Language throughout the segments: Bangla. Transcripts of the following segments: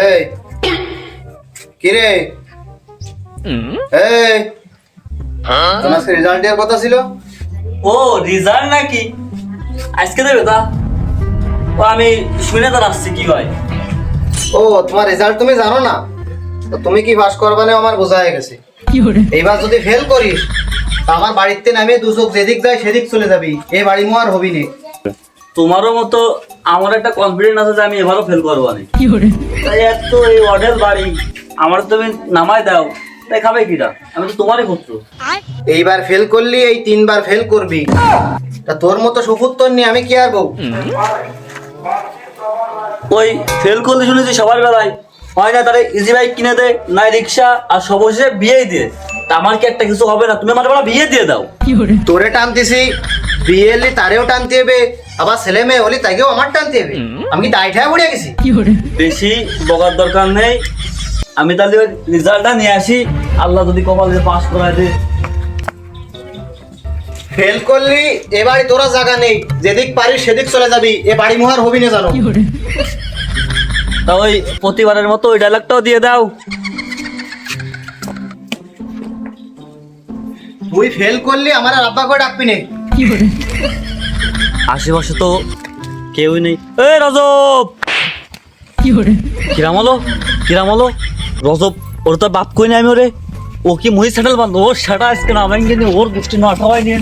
এই। কিরে? এই। তোমার রেজাল্ট দেওয়ার কথা ছিল? ও রেজাল্ট নাকি? আজকে দেবে তা? ও আমি শুনে তার আসছি কি হয়। ও তোমার রেজাল্ট তুমি জানো না? তো তুমি কি পাস করবা না আমার বোঝা হয়ে গেছে। এইবার যদি ফেল করিস আমার বাড়িতে নামে দুচোখ যেদিক যায় সেদিক চলে যাবি। এই বাড়ি মো আর হবি নে। তোমারও মতো আমার একটা কনফিডেন্স আছে যে আমি এবারও ফেল করব না তাই এত এই বাড়ি। আমার তুমি নামাই দাও। তাই খাবে কিটা আমি তো তোমারই পুত্র। এইবার ফেল করলি এই তিনবার ফেল করবি। তা তোর মতো সুপুত্তর নিয়ে আমি কি আর বউ? ওই ফেল করলে শুনেছি সবার বেলায়। হয় না তাহলে ইজি বাইক কিনে দেয় নাই রিক্সা আর সবশেষে বিয়েই দিয়ে তা আমার কি একটা কিছু হবে না? তুমি আমার বেলা বিয়ে দিয়ে দাও। তোরে টানতেছি বিয়ে এলি তারেও টানতে হবে আবার ছেলে মেয়ে হলি তাকেও আমার টানতে হবে। আমি কি দায় ঠায় পড়ে গেছি? বেশি বকার দরকার নেই। আমি তাহলে ওই রেজাল্টটা নিয়ে আসি। আল্লাহ যদি কপালে পাস করায় দে। ফেল করলি এ বাড়ি তোরা জায়গা নেই। যেদিক পারিস সেদিক চলে যাবি। এ বাড়ি মোহার হবি না জানো। তা ওই প্রতিবারের মতো ওই ডায়লগটাও দিয়ে দাও। তুই ফেল করলি আমার আর আব্বা করে ডাকবি নে। আশেপাশে তো কেউই নেই। এ রজব! কিরাম হলো? কিরাম হলো? রজব ওর তো বাপ কই নাই আমি ওরে? ও কি মুহি স্যান্ডেল বান্ধব? ওর সেটা আজকে না নিয়ে ওর গোষ্ঠী না সবাই নিয়ে।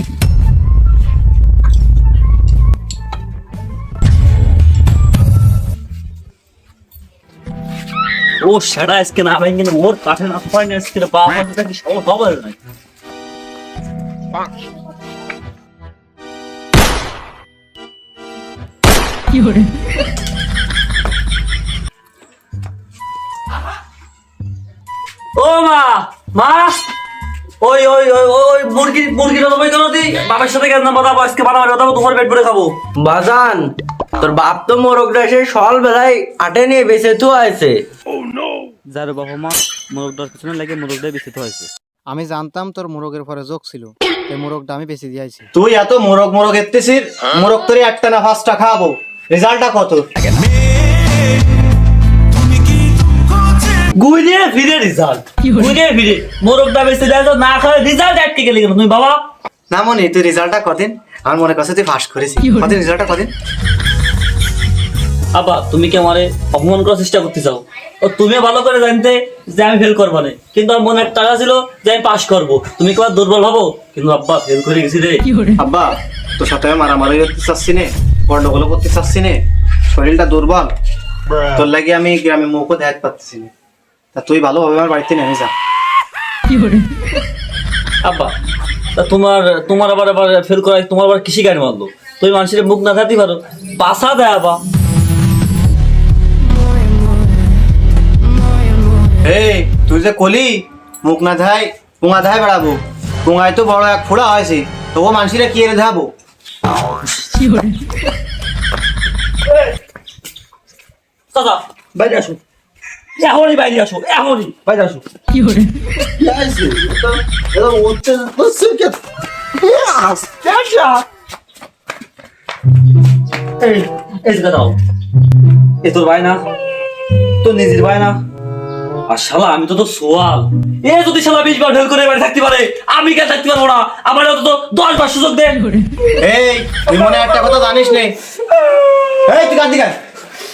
ও সেটা আজকে না ভেঙে ওর কাঠে না নিয়ে আজকে হাতে কি সব হবে না ও মা মা! ওই ওই ওই ওই মুরগি মুরগিটা তুমি কেন দি। বাবার সাথে কেন না বাবা আজকে বানাবো বানাবো তোমার পেট ভরে খাব। বাজান তোর বাপ তো মোরগটা সে সল বেলায় আটে নিয়ে বেঁচে তো আছে যার বাবা মা মোরগটার পিছনে লাগে মোরগটাই বেশি হয়েছে আমি জানতাম তোর মোরগের পরে যোগ ছিল এই মোরগটা আমি বেশি দিয়েছি তুই এত মোরগ মোরগ এত্তেছিস মোরগ তোরে একটা না পাঁচটা খাওয়াবো রেজাল্টটা কত? ফিরে রেজাল্ট। ফিরে। মোরগটা বেশি দেয় তো না খাওয়া রেজাল্ট আটকে গেলে তুমি বাবা। না মনে তুই রেজাল্টটা কদিন? আমার মনে করছে তুই করেছিস। কদিন রেজাল্টটা কদিন? আবা তুমি কি আমারে অপমান করার চেষ্টা করতে চাও? ও তুমি ভালো করে জানতে যে আমি ফেল করব না। কিন্তু আমার মনে একটা টাকা ছিল যে আমি পাশ করব। তুমি কি দুর্বল ভাবো? কিন্তু আব্বা ফেল করে গেছি রে। আব্বা তোর সাথে মারামারি করতে চাচ্ছি নে। গন্ডগোল করতে চাচ্ছি নে। শরীরটা দুর্বল। তোর লাগে আমি গ্রামে মুখও দেখাতে পারতেছি না। তা তুই ভালোভাবে আমার বাড়িতে নেমে যা। আব্বা তা তোমার তোমার আবার আবার ফেল করা তোমার আবার কৃষি গাড়ি মারলো? তুমি মানুষের মুখ না থাকতে পারো। পাশা দেয় আবা এই তুই যে কলি মুখ না ধাই পুঙা ধাই বেড়াবো। পুঙায় তো বড় এক ফোড়া হয়েছে তবু মানুষেরা কি এনে ধাবো দাদা বাইরে আসো। এখনই বাইরে আসো এখনই। বাইরে আসো। এই এই জায়গা দাও এ তোর ভাই না? তোর নিজের ভাই না? আর শালা আমি তো তো সোয়াল। এ যদি শালা বিশ বার ফেল করে বাড়ি থাকতে পারে আমি কেন থাকতে পারব না? আমার তো দশ বার সুযোগ দে এই তুই মনে একটা কথা জানিস নে। এই তুই কান্দি কান?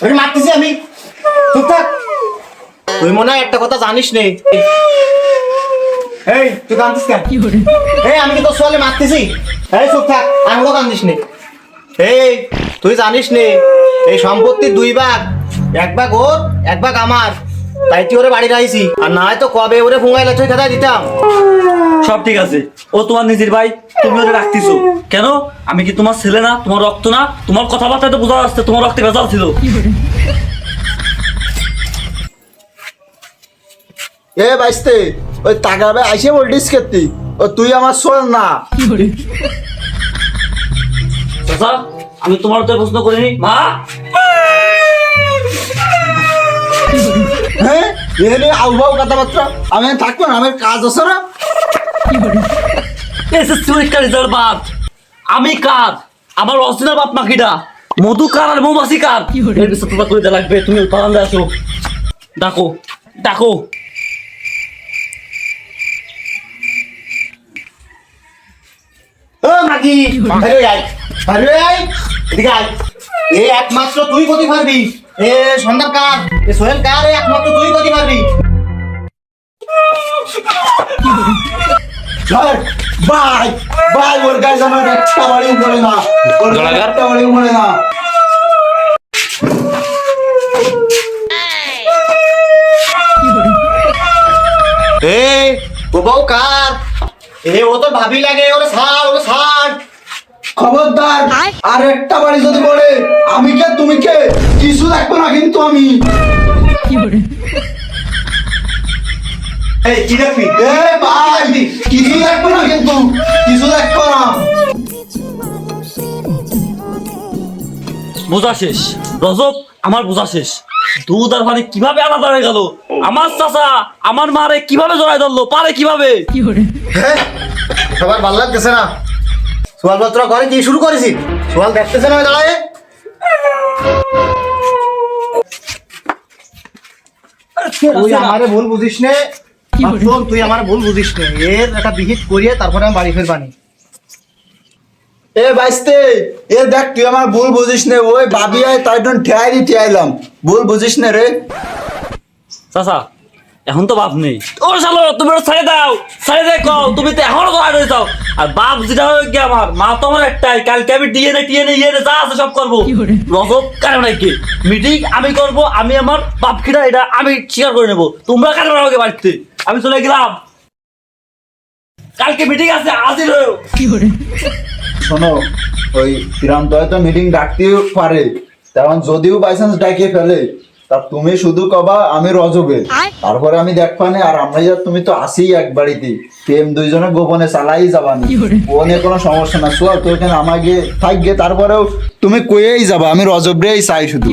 ওকে মারতেছি আমি। থাক। তুই মনে হয় একটা কথা জানিস নে। এই তুই কান্দিস কেন? এই আমি কি তোর সোয়ালে মারতেছি? এই চুপ থাক। আমিও কান্দিস নে। এই তুই জানিস নে এই সম্পত্তির দুই ভাগ এক ভাগ ওর এক ভাগ আমার। তাই তুই ওরে বাড়ি রাইছি। আর না তো কবে ওরে ফুঙ্গাইলে তুই খেদাই দিতাম। সব ঠিক আছে। ও তোমার নিজের ভাই তুমি ওটা রাখতেছো। কেন? আমি কি তোমার ছেলে না? তোমার রক্ত না? তোমার কথাবার্তা তো বোঝা যাচ্ছে তোমার রক্তে ভেজাল ছিল। এ বাইস্তে ওই তাকাবে আইসে বলটিস কেতি ও তুই আমার শোন না। চাচা আমি তোমার তো প্রশ্ন করিনি। মা! হ্যাঁ? এখানে আউবাউ কথাবার্তা। আমি থাকব না আমার কাজ আছে না। এসএসসি পরীক্ষার রেজাল্ট বাদ আমি কার? আমার অরিজিনাল বাপ মাকিটা মধু কার আর মৌমাছি কার? এর বিষয়ে তোমরা করে লাগবে তুমি বারান্দা আসো। ডাকো ডাকো। ও মাগি বাইরে আয়। বাইরে আয়। এদিকে আয়। এ একমাত্র তুই গতি পারবি। এ সন্ধ্যার কার এ সোহেল কার? একমাত্র তুই গতি পারবি। ভাই ভাই ওর গায়ে আমার একটা বাড়িও পড়ে না। ওর গায়ে একটা বাড়িও পড়ে না। এ ও বউ কার? এ ও তো ভাবি লাগে ওরে ছাড় ওরে ছাড় খবরদার আর একটা বাড়ি যদি পড়ে আমি কে তুমি কে? কিছু দেখব না কিন্তু আমি। এই কি দেখবি? এ ভাই কিছু দেখব না কিন্তু কিছু দেখব না। বোঝা শেষ। রজব আমার বোঝা শেষ। দুধ আর পানি কীভাবে আলাদা হয়ে গেল? আমার চাচা আমার মারে কীভাবে জড়াই ধরলো? পারে কীভাবে? সবার ভালো লাগতেছে না? সোয়াল পত্র করে কি শুরু করেছি সোয়াল দেখতেছে না ওই দাঁড়ায়? তুই আমারে ভুল বুঝিস নে। শোন তুই আমার ভুল বুঝিস নে। এর একটা বিহিত করিয়ে তারপরে আমি বাড়ি ফেরবানি। এ বাইস্তে এ দেখ তুই আমার ভুল বুঝিস নে। ওই ভাবি আয় তাই জন্য ঠেয়াই দিতে আইলাম ভুল বুঝিস নে রে। চাচা এখন তো বাপ নেই। ও শালো তুমি ছেড়ে দাও। ছেড়ে দে কও তুমি তো এখনও জড়াই রয়ে যাও আর বাপ যেটা হয়ে গিয়ে আমার? মা তো আমার একটাই। কালকে আমি ডিএনএ টিএনএ ইএনএ যা আছে সব করব। রজব কারণ কি। মিটিং আমি করব আমি আমার বাপ কিনা এটা আমি স্বীকার করে নেব। তোমরা কারণ আমাকে বাড়িতে? আমি চলে গেলাম। কালকে মিটিং আছে হাজির হয়েও। শোনো ওই প্রান্ত হয়তো মিটিং ডাকতেও পারে। তেমন যদিও বাইচান্স ডাকিয়ে ফেলে তা তুমি শুধু কবা আমি রজবে। তারপরে আমি দেখবানে আর আমরা যা তুমি তো আসিই এক বাড়িতে প্রেম দুইজনে গোপনে চালাই যাবানি ওনে কোনো সমস্যা না সোয়া তো এখানে আমাকে থাকবে তারপরেও তুমি কয়েই যাবা আমি রজবরেই চাই শুধু।